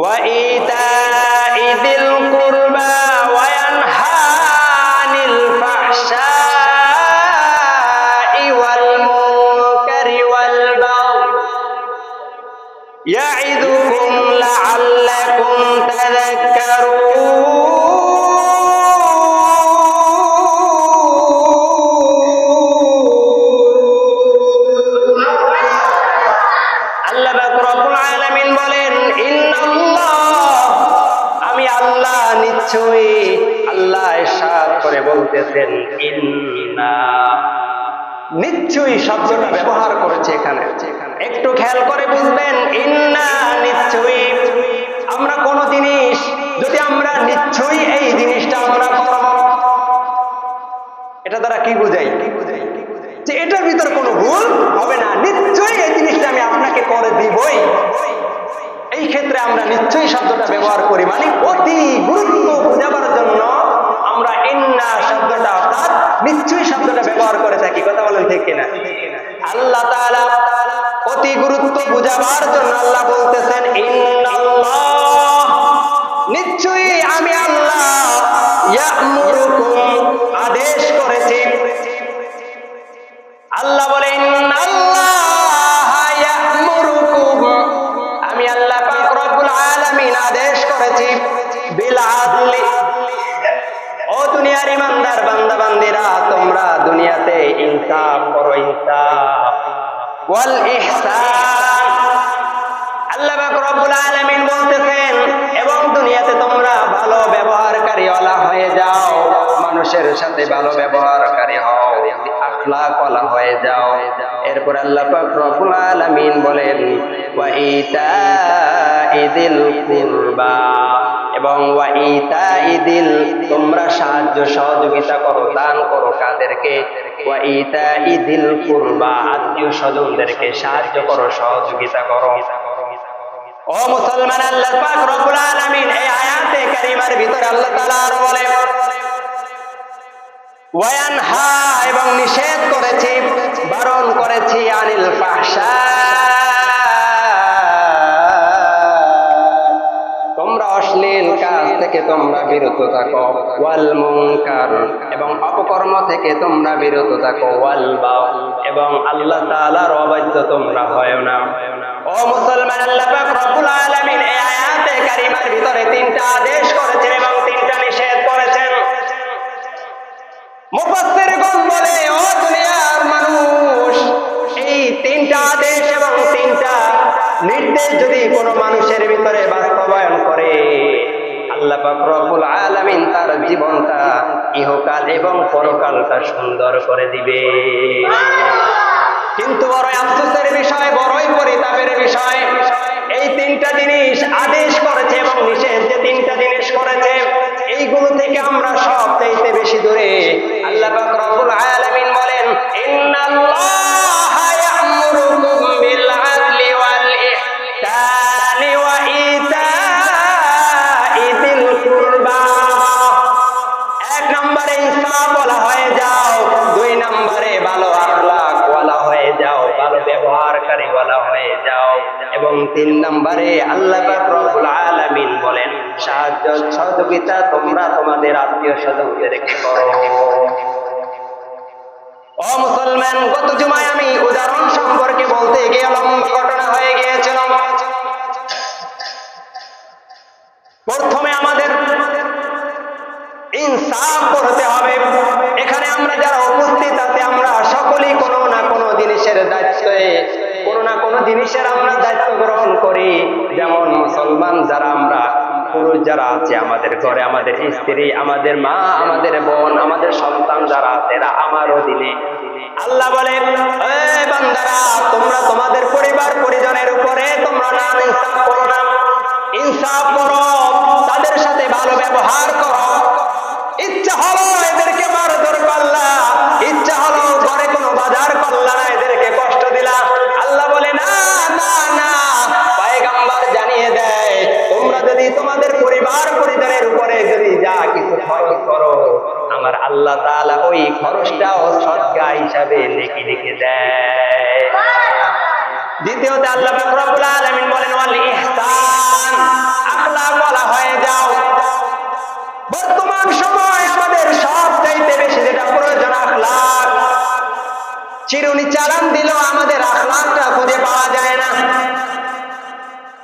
وإيتاء ذي القربى বলতেছেন, ইন্না নিশ্চয়ই শব্দটা ব্যবহার করেছে এখানে। একটু খেয়াল করে বুঝবেন, ইন্না নিশ্চয়ই। আমরা কোন জিনিস, যদি আমরা নিশ্চয়ই এই জিনিসটা আমরা করব, এটা দ্বারা কি বুঝাই? যে এটার ভিতর কোনো ভুল হবে না। নিশ্চয়ই এই জিনিসটা আমি আপনাকে করে দিবই। এই ক্ষেত্রে আমরা নিশ্চয়ই শব্দটা ব্যবহার করি। মানে অতি গুরুত্ব বোঝাবার আমরা ইন্না শব্দটা অর্থাৎ নিশ্চয়ই শব্দটা ব্যবহার করে থাকি, কথা বলেন ঠিক কিনা? আল্লাহ তাআলা অতি গুরুত্ব বোঝাবার জন্য আল্লাহ বলতেছেন নিশ্চয়ই আমি আল্লাহ আদেশ করেছি। আল্লাহ বলেন আল্লাহ রব্বুল আলামিন বলতেছেন, এবং দুনিয়াতে তোমরা ভালো ব্যবহারকারী ওয়ালা হয়ে যাও, মানুষের সাথে ভালো ব্যবহারকারী হও হয়ে যাও। এরপর আল্লাহ পাক রব্বুল বলেন, ওয়া ইতাইদিল কুরবা। এবং তোমরা সাহায্য সহযোগিতা করো, দান করো কাদেরকে। আত্মীয় স্বজনদেরকে সাহায্য করো, সহযোগিতা করো। ও মুসলমান আল্লাহ আরও এবং নিষেধ করেছি, বারণ করেছি আনিল ফাহশা। থেকে তোমরা বিরত থাকো। ওয়াল মুনকার, এবং অপকর্ম থেকে তোমরা বিরত থাকো। ওয়াল বাউ এবং আল্লাহ তাআলার অবাধ্য তোমরা হয় না। ও মুসলমান, আল্লাহ পাক রব্বুল আলামিন এই আয়াতে কারিমার ভিতরে তিনটা আদেশ করেছেন এবং তিনটা নিষেধ করেছেন। মুফাসসিরগণ বলে, ও দুনিয়ার মানুষ, এই তিনটা আদেশ এবং তিনটা নির্দেশ যদি কোনো মানুষের ভিতরে বাস্তবায়ন করে আল্লাহ রব্বুল আলামিন তার জীবনটা ইহকাল এবং পরকালটা সুন্দর করে দিবে। কিন্তু বড়ই আফসোসের বিষয়, বড়ই পরিতাপের বিষয়, এই তিনটা জিনিস আদেশ করেছে এবং নিষেধ যে তিনটা জিনিস করেছে, এইগুলো থেকে আমরা সব চাইতে বেশি দূরে। আল্লাহ রব্বুল আলামিন বলেন, ইন্নাল্লাহা নম্বরে আল্লাহ বলেন, সাহায্য সহযোগিতা তোমরা তোমাদের আত্মীয় স্বজনদেরকে করো। ও মুসলমান, গত জুমায় আমি উদাহরণ সম্পর্কে বলতে ঘটনা হয়ে গিয়েছিল। প্রথমে আমাদের ইনসাফ করতে হবে। এখানে আমরা যারা উপস্থিত আছে, আমরা সকলেই কোনো না কোনো জিনিসের দায়িত্বে। কোনো না কোনো জিনিসের আমরা দায়িত্ব গ্রহণ করি। যেমন মুসলমান যারা আমরা, পুরুষ যারা আছে আমাদের ঘরে, আমাদের স্ত্রী, আমাদের মা, আমাদের বোন, আমাদের সন্তান যারা আছে, এরা আমার অধীনে আল্লাহ বলে বান্দারা, তোমরা তোমাদের পরিবার, পরিজনের উপরে তোমরা না ইনসাফ করো না। ইনসাফ করো, তাদের সাথে ভালো ব্যবহার করো। ইচ্ছা হলো এদেরকে মারধর করলা ইচ্ছা হলো ঘরে কোনো বাজার করলা না এদেরকে তোমাদের পরিবার পরিজনের উপরে যদি যা কিছু খরচ করো, আমার আল্লাহ তালা ওই খরচটাও সজ্ঞা হিসাবে লিখে লিখে দেয়। দ্বিতীয়তে আল্লাহ বলেন হয়ে যাও। বর্তমান সময় তাদের সবচাইতে বেশি যেটা প্রয়োজন আখলাক। চিরুনি চালান দিল আমাদের আখলাকটা খুঁজে পাওয়া যায় না।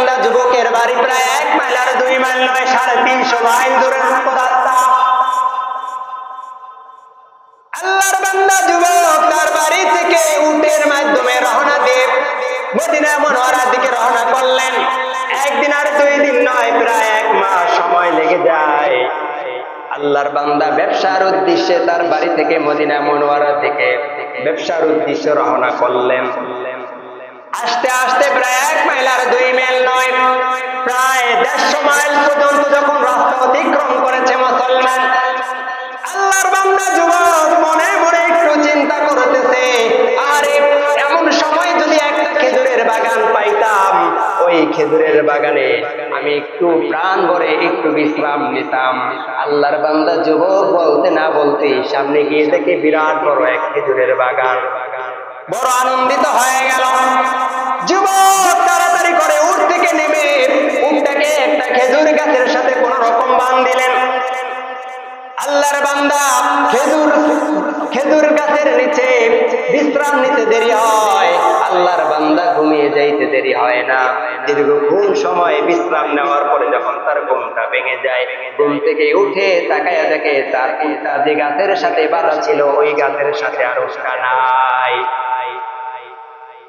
বান্দা যুবকের বাড়ি প্রায় এক মাইল আর দুই মাইল নয়, সাড়ে তিনশো মাইল যুবক তার বাড়ি থেকে মদিনা একদিন আর দুই দিন নয়, প্রায় এক মাস সময় লেগে যায়। উদ্দেশ্যে তার বাড়ি থেকে মদিনা মনোয়ারা থেকে ব্যবসার উদ্দেশ্যে রওনা করলেন। আস্তে আস্তে প্রায় এক মাইল আর দুই মাইল নয়, প্রায় দেড়শো মাইল পর্যন্ত যখন রাস্তা অতিক্রম করেছে মুসলমান, আল্লাহর বান্দা যুবক মনে মনে একটু চিন্তা করতেছে, আরে এমন সময় যদি একটা খেজুরের বাগান পাইতাম, ওই খেজুরের বাগানে আমি একটু প্রাণ ভরে একটু বিশ্রাম নিতাম। আল্লাহর বান্দা যুবক বলতে না বলতে সামনে গিয়ে দেখে বিরাট বড় এক খেজুরের বাগান। বড় আনন্দিত হয়ে গেল। খেজুর গাছের সাথে কোন রকম বান দিলেন। আল্লাহর বান্দা, খেজুর খেজুর গাছের নিচে বিশ্রাম নিতে দেরি হয়। আল্লাহর বান্দা ঘুমিয়ে যাইতে দেরি হয় না। দীর্ঘক্ষণ সময় বিশ্রাম নেওয়ার পরে যখন তার ঘুমটা ভেঙে যায়, ঘুম থেকে উঠে তাকায়া দেখে তার যে গাছের সাথে বাধা ছিল, ওই গাছের সাথে আর উঠা নাই।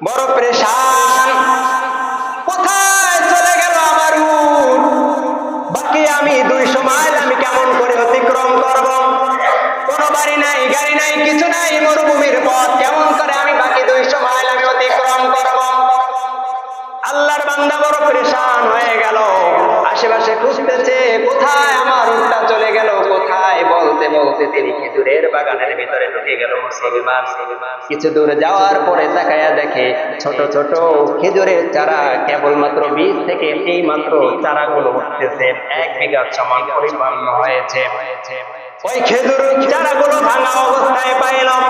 বড় প্রেশান। কোথায় চলে গেল আমার উট বাকি আমি দুইশো মাইল, আমি কেমন করে অতিক্রম করব? কোনো বাড়ি নাই, গাড়ি নাই, কিছু নাই, মরুভূমির পথ। কেমন করে আমি বাকি দুইশো মাইল আমি অতিক্রম করব? আল্লাহর বান্দা বড় পরেশান হয়ে গেল। আশেপাশে খুঁজতেছে, কোথায় আমার উঠটা চলে গেল? কোথায় বলতে বলতে তিনি খেজুরের বাগানের ভিতরে ঢুকে গেল মুসলমান। কিছু দূর যাওয়ার পরে তাকায়া দেখে ছোট ছোট খেজুরের চারা কেবলমাত্র বীজ থেকে এই মাত্র চারাগুলো উঠতেছে। এক বিঘা সমান পরিমাণ হয়েছে। ওই খেজুর চারাগুলো ভাঙা অবস্থায় পাইলাম।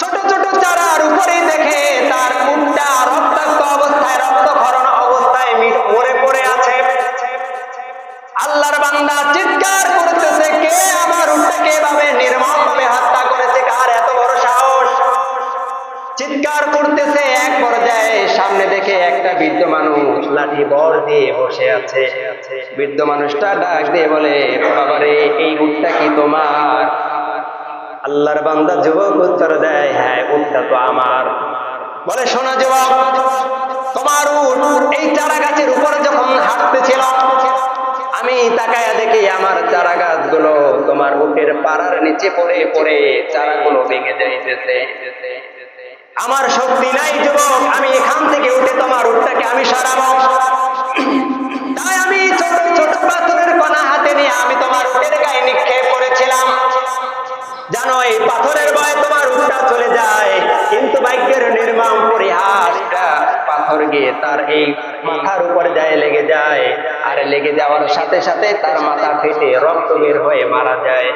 ছোট ছোট চারার উপরে দেখে তার উটটা রক্তাক্ত অবস্থায়, রক্তক্ষরণ অবস্থায় মরে পড়ে আছে। আল্লাহর বান্দা চিৎকার করতেছে, কে আমার উটটাকে এভাবে নির্মম ভাবে হত্যা করেছে? কার এত বড় সাহস? চিৎকার করতেছে, এক পর্যায়ে সামনে দেখে একটা বৃদ্ধ মানুষ লাঠি বল দিয়ে বসে আছে। বৃদ্ধ মানুষটা ডাক দিয়ে বলে বাবারে, এই উটটা কি তোমার? আল্লাহর বান্দা যুবক উত্তর দেয় হ্যাঁ উটটা তো আমার। বলে, শোনা যুবক, তোমার উট এই চারা গাছের উপরে যখন হাঁটতেছিল আমি তাকায়া দেখি আমার চারা গাছগুলো তোমার উটের পাড়ার নিচে পড়ে পড়ে চারাগুলো ভেঙে যাইতেছে। আমার শক্তি নাই যুবক, আমি এখান থেকে উঠে তোমার উটটাকে আমি সরাবো। তাই আমি ছোট ছোট পাথরের কণা হাতে নিয়ে আমি তোমার উটের গায়ে নিক্ষেপ করেছিলাম। জানো, এই পাথরের তোমার উল্টা চলে যায়, কিন্তু ভাগ্যের নির্মাণ পরিহাসটা পাথর গিয়ে তার এই মাথার উপরে যায়, লেগে যায়। আর লেগে যাওয়ার সাথে সাথে তার মাথা ফেটে রক্ত বের হয়ে মারা যায়।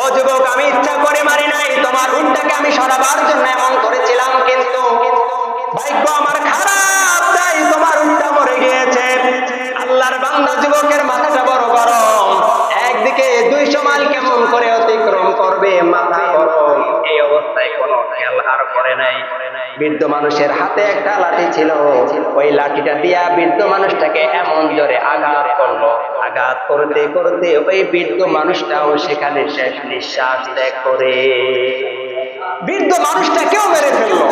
ও যুবক, আমি ইচ্ছা করে মারি নাই। তোমার উল্টাকে আমি সরাবার জন্য এমন করেছিলাম, কিন্তু ভাগ্য আমার খারাপ, তাই তোমার উল্টা মরে গিয়েছে। আল্লাহর বান্দা যুবকের মাথাটা বড় গরম। একদিকে দুইশো মাইল কেমন করে অতিক্রম করবে, মাথা গরম। এই অবস্থায় কোনো খেয়াল আর করে নাই। বৃদ্ধ মানুষের হাতে একটা লাঠি ছিল। ওই লাঠিটা দিয়া বৃদ্ধ মানুষটাকে এমন জোরে আঘাত করল। আঘাত করতে করতে ওই বৃদ্ধ মানুষটাও সেখানে শেষ নিঃশ্বাস ত্যাগ করে। বৃদ্ধ মানুষটাকেও মেরে ফেলল।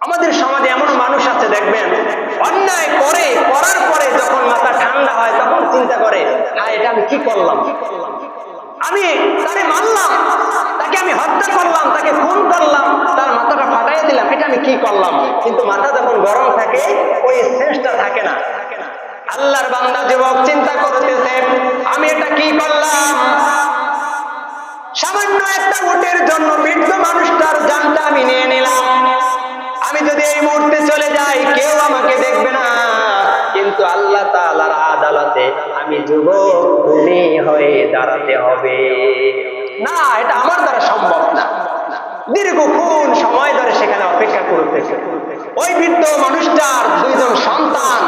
আমাদের সমাজে এমন মানুষ আছে, দেখবেন, অন্যায় করে, করার পরে যখন মাথা ঠান্ডা হয়, তখন চিন্তা করে হ্যাঁ এটা আমি কি করলাম? আমি তাকে মারলাম, তাকে আমি হত্যা করলাম, তাকে খুন করলাম, তার মাথাটা ফাটাই দিলাম, এটা আমি কি করলাম? কিন্তু মাথা যখন গরম থাকে, ওই সেন্সটা থাকে না। আল্লাহর বান্দা যুবক চিন্তা করতেছে, আমি এটা কি করলাম? সামান্য একটা উটের জন্য বৃদ্ধ মানুষটার জানটা আমি নিয়ে নিলাম। আমি যদি এই মুহূর্তে চলে যাই কিন্তু আল্লাহ তাআলার আদালতে আমি যুবক হয়ে দাঁড়াতে হবে। না, এটা আমার দ্বারা সম্ভব না। দীর্ঘক্ষণ সময় ধরে সেখানে অপেক্ষা করতেছে ওই বৃদ্ধ মানুষটার দুইজন সন্তান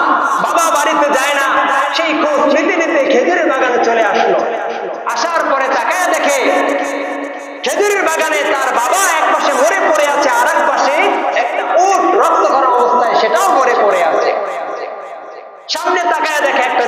বাবা বাড়িতে যায় না, সেই খোঁজ নিতে নিতে খেজুরের বাগানে চলে আসলো। আসার পরে তাকায় দেখে খেজুরের বাগানে তার বাবা এক পাশে মরে পড়ে আছে আর এক পাশে একটা উট রক্ত করা অবস্থায় সেটাও মরে পড়ে আছে। সামনে তাকায় দেখে একটা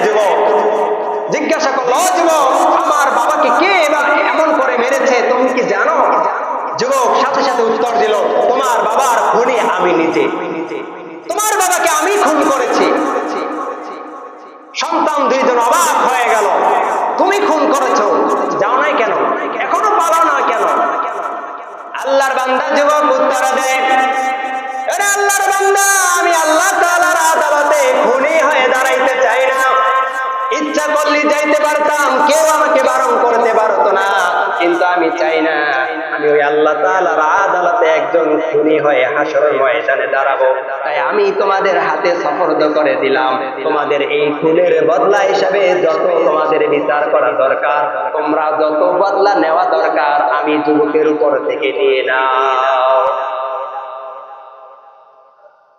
করে দিলাম। তোমাদের এই খুনের বদলা হিসাবে যত তোমাদের বিচার করা দরকার, তোমরা যত বদলা নেওয়া দরকার, আমি যুবকের উপর থেকে নিয়ে নাও।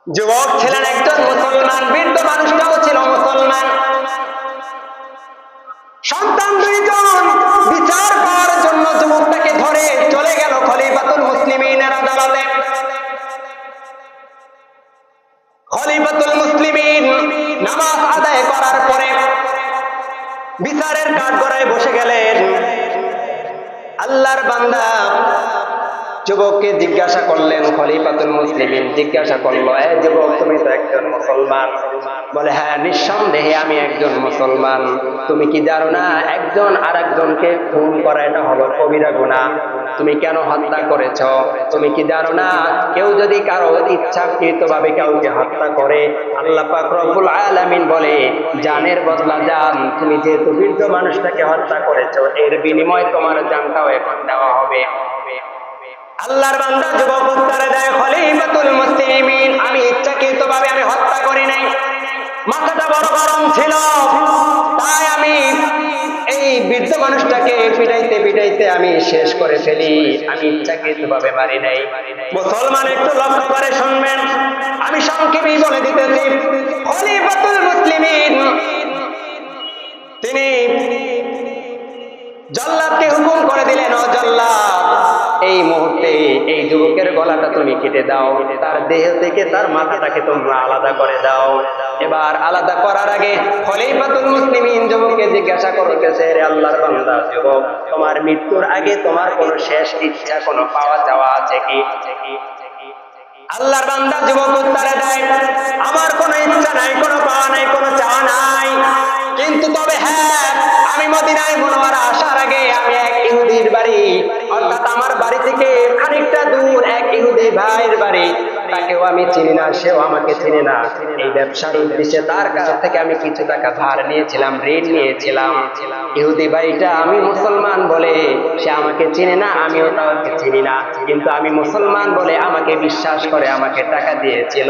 যুবক ছিলেন একজন মুসলমান, বৃদ্ধ মানুষটাও ছিল মুসলমান। সন্তান দুইজন, বিচার করার জন্য যুবকটাকে ধরে চলে গেল খলিফাতুল মুসলিমিনের আদালতে। খলিফাতুল মুসলিমিন নামাজ আদায় করার পরে বিচারের কাঠগড়ায় বসে গেলেন। আল্লাহর বান্দা যুবককে জিজ্ঞাসা করলেন, খলিফাতুল মুসলিমিন জিজ্ঞাসা করল, এ যুবক, তুমি তো একজন মুসলমান। বলে হ্যাঁ নিঃসন্দেহে আমি একজন মুসলমান। তুমি কি জানো না, একজন আর একজনকে খুন করা এটা হলো কবিরা গুণা তুমি কেন হত্যা করেছ? তুমি কি জানো না, কেউ যদি কারও ইচ্ছাকৃত ভাবে কাউকে হত্যা করে, আল্লাহ পাক রব্বুল আলামিন বলে, জানের বদলা জান তুমি যেহেতু বৃদ্ধ মানুষটাকে হত্যা করেছ, এর বিনিময়ে তোমার জানটাও এখন দেওয়া হবে। আল্লাহর বান্দা যুবক উত্তরে দেয় খলিফাতুল মুসলিমিন, আমি ইচ্ছাকৃত ভাবে আমি হত্যা করি নাই। মাথাটা বড় গরম ছিল। তাই আমি এই বৃদ্ধ মানুষটাকে পিটাইতে পিটাইতে আমি শেষ করে ফেলি। আমি ইচ্ছাকৃত ভাবে মারি নাই। মুসলমান একটু লক্ষ্য করে শুনবেন। আমি সংক্ষেপেই বলে দিতেছি, খলিফাতুল মুসলিমিন, তিনি জল্লাদকে হুকুম করে দিলেন, ও জল্লাদ। এই মুহূর্তে এই যুবকের গলাটা তুমি কেটে দাও। তার দেহ থেকে তার মাথাটাকে তোমরা আলাদা করে দাও। এবার আলাদা করার আগে খলিফাতুল মুসলিমিন যুবককে জিজ্ঞাসা করতেছে রে আল্লাহর বান্দা যুবক? তোমার মৃত্যুর আগে তোমার কোনো শেষ ইচ্ছা, কোনো পাওয়া যাওয়া আছে কি? আল্লাহর বান্দা যুবক উত্তরে দেয়, আমার কোনো ইচ্ছা নাই, কোনো পাওয়া নাই, কোনো চাওয়া নাই। কিন্তু তবে হ্যাঁ আমি মদিনায় মনোয়ারা আসার আগে আমি এক ইহুদির বাড়ি, অর্থাৎ আমার বাড়ি থেকে খানিকটা দূর এক ইহুদি ভাইয়ের বাড়ি। তাকেও আমি চিনি না, সেও আমাকে চিনি না। এই ব্যবসার উদ্দেশ্যে তার কাছ থেকে আমি কিছু টাকা ধার নিয়েছিলাম, ঋণ নিয়েছিলাম। ইহুদি ভাইটা, আমি মুসলমান বলে সে আমাকে চিনে না, আমিও তাকে চিনি না। কিন্তু আমি মুসলমান বলে আমাকে বিশ্বাস করে, আমাকে টাকা দিয়েছিল।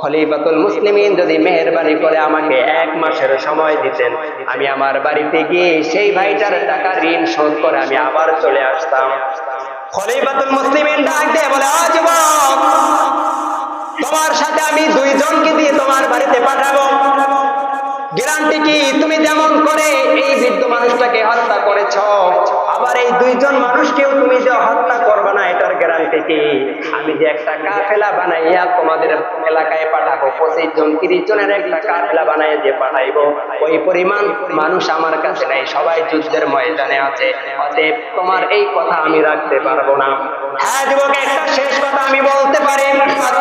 খলিফাতুল মুসলিমিন যদি মেহরবানি করে আমাকে এক মাসের সময় দিতেন, আমি আমার বাড়িতে গিয়ে সেই ভাইটার টাকা ঋণ শোধ করে আমি আবার চলে আসতাম। খলিফাতুল মুসলিমিন ডাক দিয়ে বলে তোমার সাথে আমি দুইজনকে দিয়ে তোমার বাড়িতে পাঠাবো। গ্যারান্টি কি? তুমি যেমন করে এই বৃদ্ধ মানুষটাকে হত্যা করেছ, আবার এই দুইজন মানুষকেও তুমি যে হত্যা করবে না, এটার গ্যারান্টি কি? আমি যে একটা কাফেলা বানাইয়া তোমাদের এলাকায় পাঠাবো, পঁচিশ জন, তিরিশ জনের একটা কাফেলা বানাইয়া যে পাঠাইবো, ওই পরিমাণ মানুষ আমার কাছে নাই, সবাই যুদ্ধের ময়দানে আছে, অতএব তোমার এই কথা আমি রাখতে পারব না। হ্যাঁ যুবক, একটা শেষ কথা আমি বলতে পারি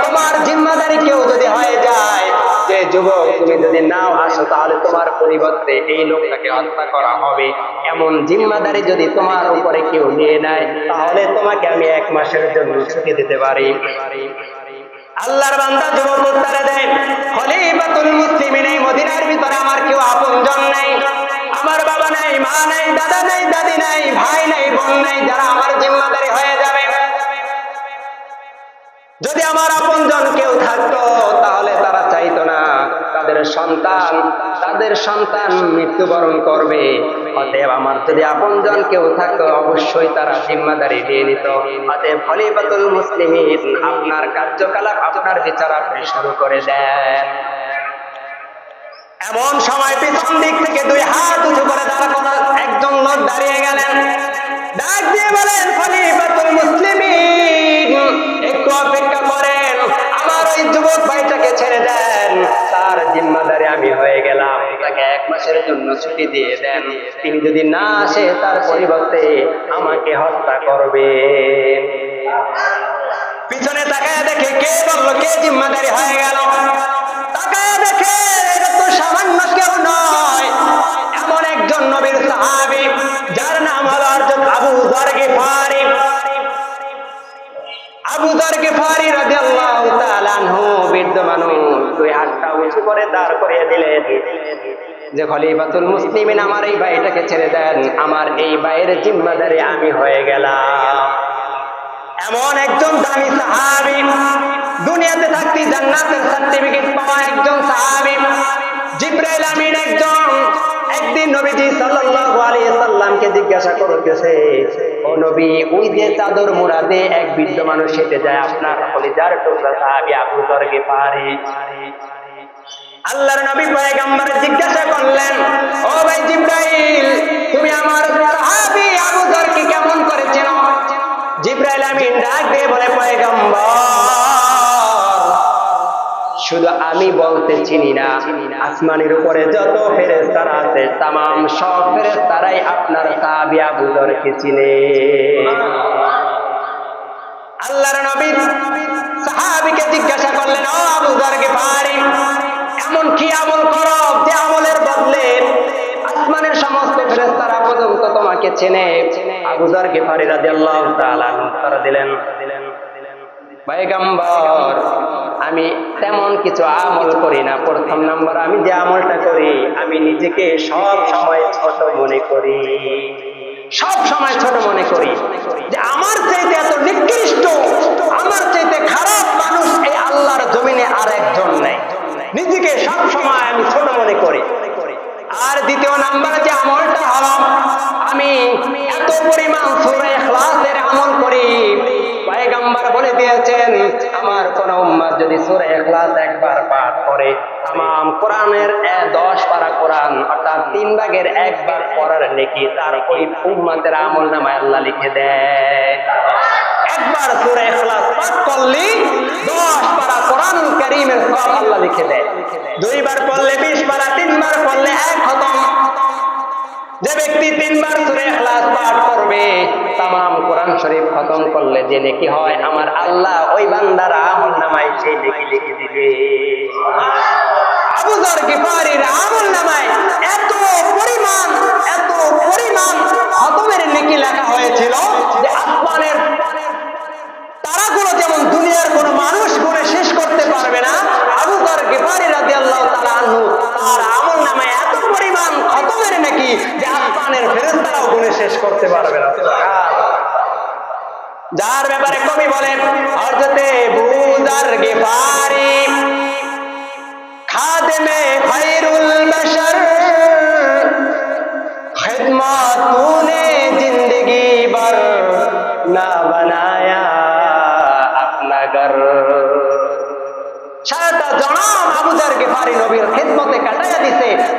তোমার জিম্মাদারি কেউ যদি হয়ে যায় যে যুবক, তুমি যদি নাও আসো, তাহলে তোমার পরিবর্তে এই লোকটাকে হত্যা করা হবে। এমন জিম্মাদারি যদি তোমার উপরে কেউ নিয়ে নেয়, তাহলে তোমাকে আমি এক মাসের জন্য ছুটি দিতে পারি। আল্লাহর বান্দা যুবক উত্তরে দেন, খলিফাতুল মুসলিমিন এই মদিনার ভিতরে আমার কেউ আপনজন নেই। আমার বাবা নাই, মা নাই, দাদা নাই, দাদি নাই, ভাই নাই, বোন নাই, যারা আমার জিম্মাদারি হয়ে যাবে। যদি আমার আপনজন কেউ থাকতো, তাহলে তারা চাইতো না। তাদের সন্তান তাদের সন্তান মৃত্যুবরণ করবে। অতএব আমার যদি আপনজন কেউ থাকতো, অবশ্যই তারা জিম্মাদারি দিয়ে নিত। অতএব খলিফাতুল মুসলিমিন আপনার কার্যকলাপ আপনার বিচার আপনি শুরু করে দেন। এমন সময় পিছন দিক থেকে দুই হাত উঁচু করে দাঁড়া করা একজন লোক দাঁড়িয়ে গেলেন। ডাক দিয়ে বলেন, খলিফাতুল মুসলিমিন! অপেক্ষা করেন। আমার ওই যুবক ভাইটাকে ছেড়ে দেন। তার আমি হয়ে গেলাম। তাকে এক মাসের জন্য ছুটি দিয়ে দেন। তিনি যদি না আসে, তার পরিবর্তে আমাকে হত্যা করবে পিছনে তাকায় দেখে কে বলল, কে জিম্মাদারি হয়ে গেল? তাকায় দেখে এটা তো সামান্য কেউ নয়। এমন একজন নবীর সাহাবী, যার নাম হলো আবু যর গিফারি যে খলিফাতুল মুসলিমিন, আমার এই ভাইটাকে ছেড়ে দেন, আমার এই ভাইয়ের জিম্মাদারি আমি হয়ে গেলাম। এমন একজন দামি সাহাবি, দুনিয়াতে থাকতে জান্নাতের সার্টিফিকেট পাওয়া একজন সাহাবি জিব্রাইল আমিন একজন, একদিন নবীজি সাল্লাল্লাহু আলাইহি সাল্লামকে জিজ্ঞাসা করতেছে, ও নবী, ওই যে চাদর মুরাদে এক বৃদ্ধ মানুষ হেঁটে যায়, আপনার কলিজার টুকরা সাহাবি আবু যর গিফারি আল্লাহর নবী পয়গম্বর জিজ্ঞাসা করলেন, ও ভাই জিব্রাইল, তুমি আমার সাহাবী আবু যরকে কেমন করে চেনো? জিব্রাইল আমিন ডাক দিয়ে বলে, পয়গম্বর শুধু আমি বলতে চিনি না। আসমানের উপরে যত ফেরেস্তারা আছে তাম সব ফেরেস্তারাই আপনার সাহাবী আবু যরকে চিনে। আল্লাহর নবী সাহাবীকে জিজ্ঞাসা করলেন, ও আবু যরকে পারি এমন কি আমল করো যে আমলের বদলে আসমানের সমস্ত ফেরেশতারা পর্যন্ত তোমাকে চেনে? আবু যর গিফারি রাদিয়াল্লাহু তাআলা উত্তর দিলেন পয়গম্বর, আমি তেমন কিছু আমল করি না। প্রথম নম্বর, আমি যে আমলটা করি, আমি নিজেকে সব সময় ছোট মনে করি। সব সময় ছোট মনে করি যে আমার চাইতে এত নিকৃষ্ট, আমার চাইতে খারাপ মানুষ এই আল্লাহর জমিনে আর একজন নাই। নিজেকে সব সময় আমি ছোট মনে করি। আর দ্বিতীয় নাম্বার যে আমলটা হলাম, আমি এত পরিমাণ বলেন আমার কোন উম্মাদ যদি সূরা ইখলাস একবার পাঠ করে, তাম কোরআনের 10 পারা কোরআন, অর্থাৎ তিন ভাগের একবার পড়ার নেকি, তার ওই উম্মাতের আমলনামায় আল্লাহ লিখে দেয়। একবার সূরা ইখলাস পাঠ করলে দশ পারা কোরআন কারীমের সওয়াব আল্লাহ লিখে দেয়। দুইবার পড়লে 20 পারা, তিনবার পড়লে এক খতম। যে ব্যক্তি তিনবার সুরে এখলাস পাঠ করবে তাম কোরআন শরীফ খতম করলে যে নাকি হয়, আমার আল্লাহ ওই বান্দার আমল নামায় সেই নেকি লিখে দিবে। যেমন দুনিয়ার কোন মানুষ শেষ করতে পারবে না আমল নামায় এত কোরআন খতমের নাকি? যে আসমানের ফেরত তারাও গুনে শেষ করতে পারবে না। যার ব্যাপারে কবি বলেন হজরতে বুদার গেফারি, খাদেমে খাইরুল বাশার খিদমাতুন পারি নবীর খেদমতে কাটাইয়া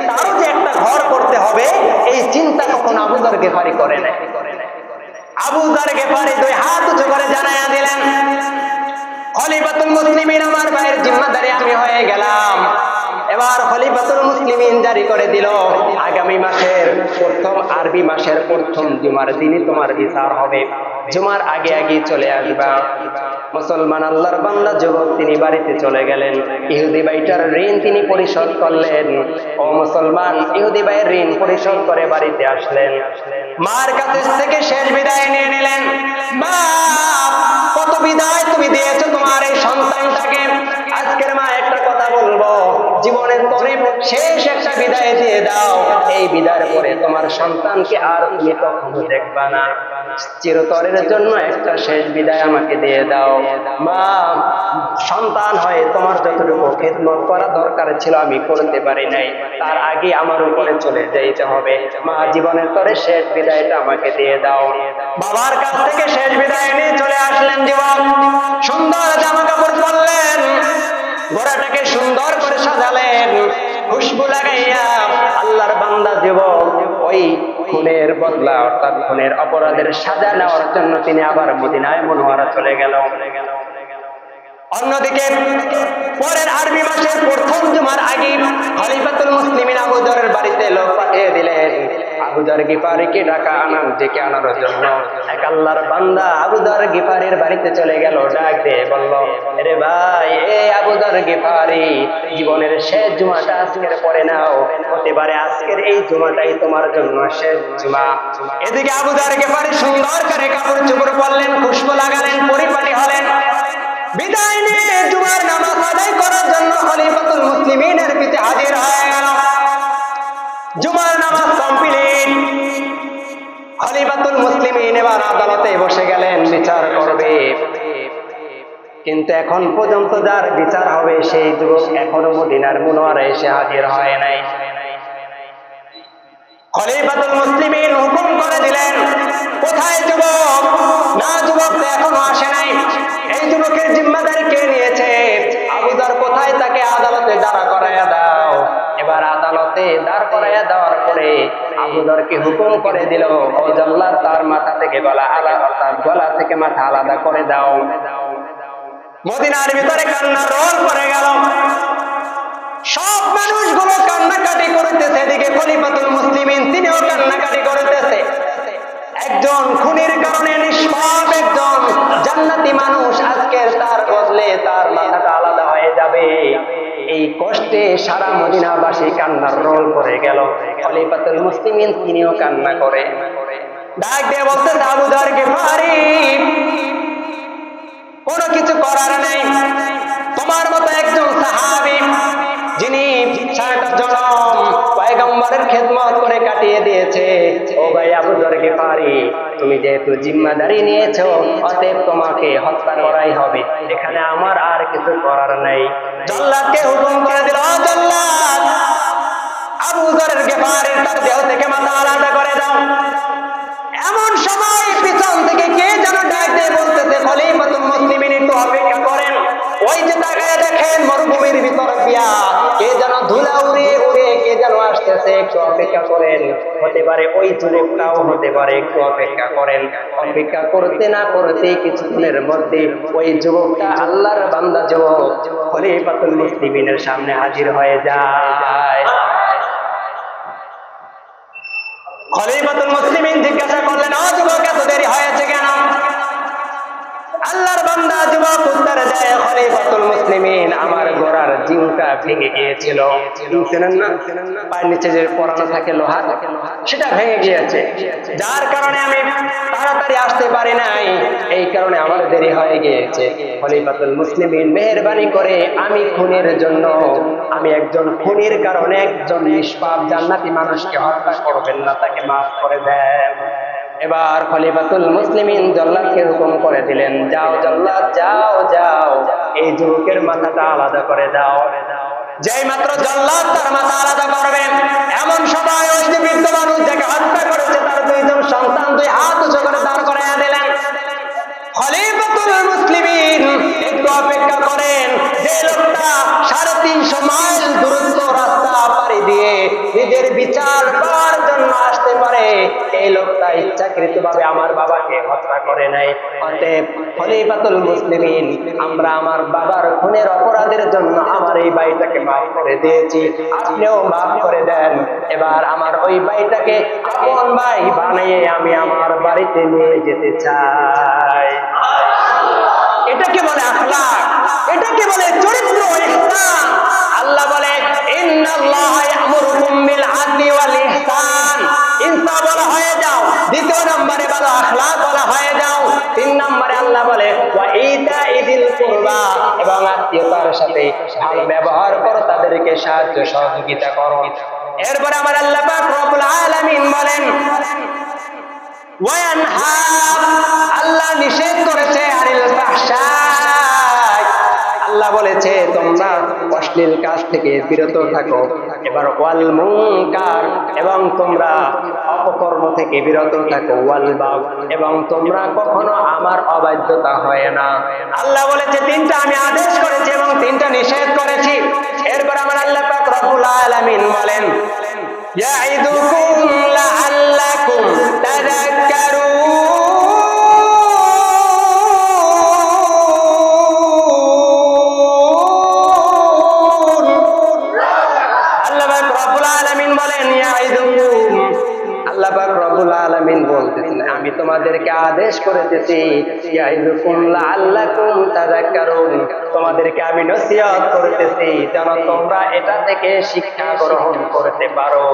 তারও যে একটা ঘর করতে হবে, এই চিন্তা কখন আবুদার গেফারি করে নাই। আবুদার গেফারি দুই হাত উঁচু করে জানাইয়া দিলেন, খলিফাতুল মুসলিমিন, আমার ভাইয়ের জিম্মাদারি আমি হয়ে গেলাম। এবার খলিফাতুল মুসলিমিন জারি করে দিল। আগামী মাসের প্রথম আরবি মাসের প্রথম জুমার দিনই তোমার বিচার হবে। জুমার আগে আগে চলে আসবা। মুসলমান আল্লাহর বান্দা যুবক, তিনি বাড়িতে চলে গেলেন। ইহুদি ভাইটার ঋণ তিনি পরিশোধ করলেন। ও মুসলমান, ইহুদি ভাইয়ের ঋণ পরিশোধ করে বাড়িতে আসলেন। মার কাছে থেকে শেষ বিদায় নিয়ে নিলেন। মা, কত বিদায় তুমি দিয়েছ তোমার এই সন্তানটাকে শেষ একটা বিদায় দিয়ে দাও। এই বিদায়ের পরে তোমার সন্তানকে আর তুমি কখনো দেখবা না। চিরতরের জন্য একটা শেষ বিদায় আমাকে দিয়ে দাও। মা, সন্তান হয়ে তোমার যতটুকু খেদমত করা দরকার ছিল আমি করতে পারি নাই। তার আগে আমার উপরে চলে যাইতে হবে। মা, জীবনের তরে শেষ বিদায়টা আমাকে দিয়ে দাও। বাবার কাছ থেকে শেষ বিদায় নিয়ে চলে আসলেন জীবন সুন্দর জামা কাপড় পরলেন। ঘোড়াটাকে সুন্দর করে সাজালেন। খুশবু লাগাইয়া আল্লাহর বান্দা দেব ওই খুনের বদলা অর্থাৎ খুনের অপরাধের সাজা নেওয়ার জন্য তিনি আবার মদিনায় মনোয়ারা চলে গেল। অন্যদিকে পরের আরবি মাসের প্রথম জুমার আগে খলিফাতুল মুসলিমিন আবু দরের বাড়িতে লোক পাঠিয়ে দিলেন। আবু দর গিফারিকে ডাকা আনান, ডেকে আনার জন্য। এক আল্লাহর বান্দা আবু দর গিফারির বাড়িতে চলে গেল, ডাক দিয়ে বলল রে ভাই, এ আবু দর গিফারি, জীবনের শেষ জুমাটা আজকের পরে নাও। হতে পারে আজকের এই জুমাটাই তোমার জন্য শেষ জুমা। এদিকে আবু দর গিফারি সুন্দর করে কাপড় চোপড় পরলেন খুশবু কিন্তু এখন পর্যন্ত যার বিচার হবে সেই যুবক এখনও মদিনার মুনোয়ারে এসে হাজির হয় নাই। খলিফাতুল হুকুম করে দিলেন, কোথায় যুবক? না যুবক এখনও আসে নাই। এই যুবকের কে নিয়েছে? আবুদার কোথায় তাকে আদালতে দাঁড়া করাইয়া দাও। এবার আদালতে দাঁড় করাইয়া দেওয়ার পরে হুকুম করে দিল? ও জল্লাদ তার মাথা থেকে গলা আলাদা, তার গলা থেকে মাথা আলাদা করে দাও। মদিনার ভিতরে কান্নার রোল পড়ে গেল। সব মানুষগুলো কান্নাকাটি করতেছে, এদিকে খলিফাতুল মুসলিমিন তিনিও কান্নাকাটি করতেছে। একজন খুনির কারণে নিষ্পাপ একজন জান্নাতি মানুষ আজকের তার বদলে তার মাথাটা আলাদা হয়ে যাবে। এই কষ্টে সারা মদিনাবাসী কান্নার রোল পড়ে গেল। খলিফাতুল মুসলিমিন তিনিও কান্না করে। ডাক দিয়ে বলতে আবুদার গেফারি কোনো কিছু করার নেই। তোমার মতো একজন সাহাবি, যিনি হুকুম দেহ থেকে আলাদা করে দাও। এমন সময় পিছন থেকে কে যেন ডাক দিয়ে বলতেছে, খলিফাতুল একটু অপেক্ষা করেন? ওই যে তাকায় দেখেন মরুভূমির ভিতর দিয়া। কে যেন ধুলা উড়ে উড়ে, কে যেন আসতেছে একটু অপেক্ষা করেন। হতে পারে ওই যুবকটাও হতে পারে একটু অপেক্ষা করেন। অপেক্ষা করতে না করতে কিছুক্ষণের মধ্যে ওই যুবকটা আল্লাহর বান্দা যুবক খলিফাতুল মুসলিমিনের সামনে হাজির হয়ে যায়। খলিফাতুল মুসলিমিন জিজ্ঞাসা করলেন, ও যুবক, এত দেরি হয়েছে কেন? আল্লাহর বান্দা যুবক উত্তরে দেয় খলিফাতুল মুসলিমিন, আমার গোড়ার জিংটা ভেঙে গিয়েছিল। চেনেন না? পায়ের নিচে যে পরানো থাকে লোহা, সেটা ভেঙে গিয়েছে। যার কারণে আমি তাড়াতাড়ি আসতে পারি নাই, এই কারণে আমার দেরি হয়ে গিয়েছে। খলিফাতুল মুসলিমিন মেহেরবানি করে আমি খুনের জন্য, আমি একজন খুনির কারণে একজন নিষ্পাপ জান্নাতি মানুষকে হত্যা করবেন না, তাকে মাফ করে দেন। এবার খলিফাতুল মুসলিমিন জল্লাদকে হুকুম করে দিলেন, যাও জল্লাদ, যাও যাও। এই যুবকের মাথাটা আলাদা করে দাও। যেই মাত্র জল্লাদ, তার মাথা আলাদা করবে। এমন সময় ওই যে বৃদ্ধ মানুষ যাকে হত্যা করেছে, তার দুইজন সন্তান দুই হাত উঁচু করে দাঁড় করাইয়া দিলেন। খলিফাতুল মুসলিমিন একটু অপেক্ষা করেন, যে লোকটা সাড়ে তিনশো মাইল দূরত্ব রাস্তা পাড়ি দিয়ে নিজের বিচার পাওয়ার জন্য আসতে পারে। এই লোকটা ইচ্ছাকৃত ভাবে আমার বাবাকে হত্যা করে নাই অতএব খলিফাতুল মুসলিমিন, আমরা আমার বাবার খুনের অপরাধের জন্য আমার এই ভাইটাকে মাফ করে দিয়েছি। আপনিও মাফ করে দেন। এবার আমার ওই ভাইটাকে আপন ভাই বানিয়ে আমি আমার বাড়িতে নিয়ে যেতে চাই। এটাকে বলে আখলাক এটাকে বলে চরিত্র ইহসান আল্লাহ বলে ব্যবহার করো তাদেরকে সাহায্য রব্বুল বলেন আল্লাহ নিষেধ করেছে আল্লাহ বলেছে, তোমরা অশ্লীল কাজ থেকে বিরত থাকো। এবার ওয়াল মুনকার এবং তোমরা অপকর্ম থেকে বিরত থাকো, ওয়াল বাউ এবং তোমরা কখনো আমার অবাধ্যতা হয় না। আল্লাহ বলেছে, তিনটা আমি আদেশ করেছি এবং তিনটা নিষেধ করেছি। এরপর আমার আল্লাহ পাক রব্বুল আলামিন বলেন ইয়া ইয়াইদুকুম লাআল্লাকুম তাযাক্কারুন। তোমাদেরকে আদেশ করেতেছি তোমাদেরকে আমি নসিহত করতেছি যেন তোমরা এটা থেকে শিক্ষা গ্রহণ করতে পারো।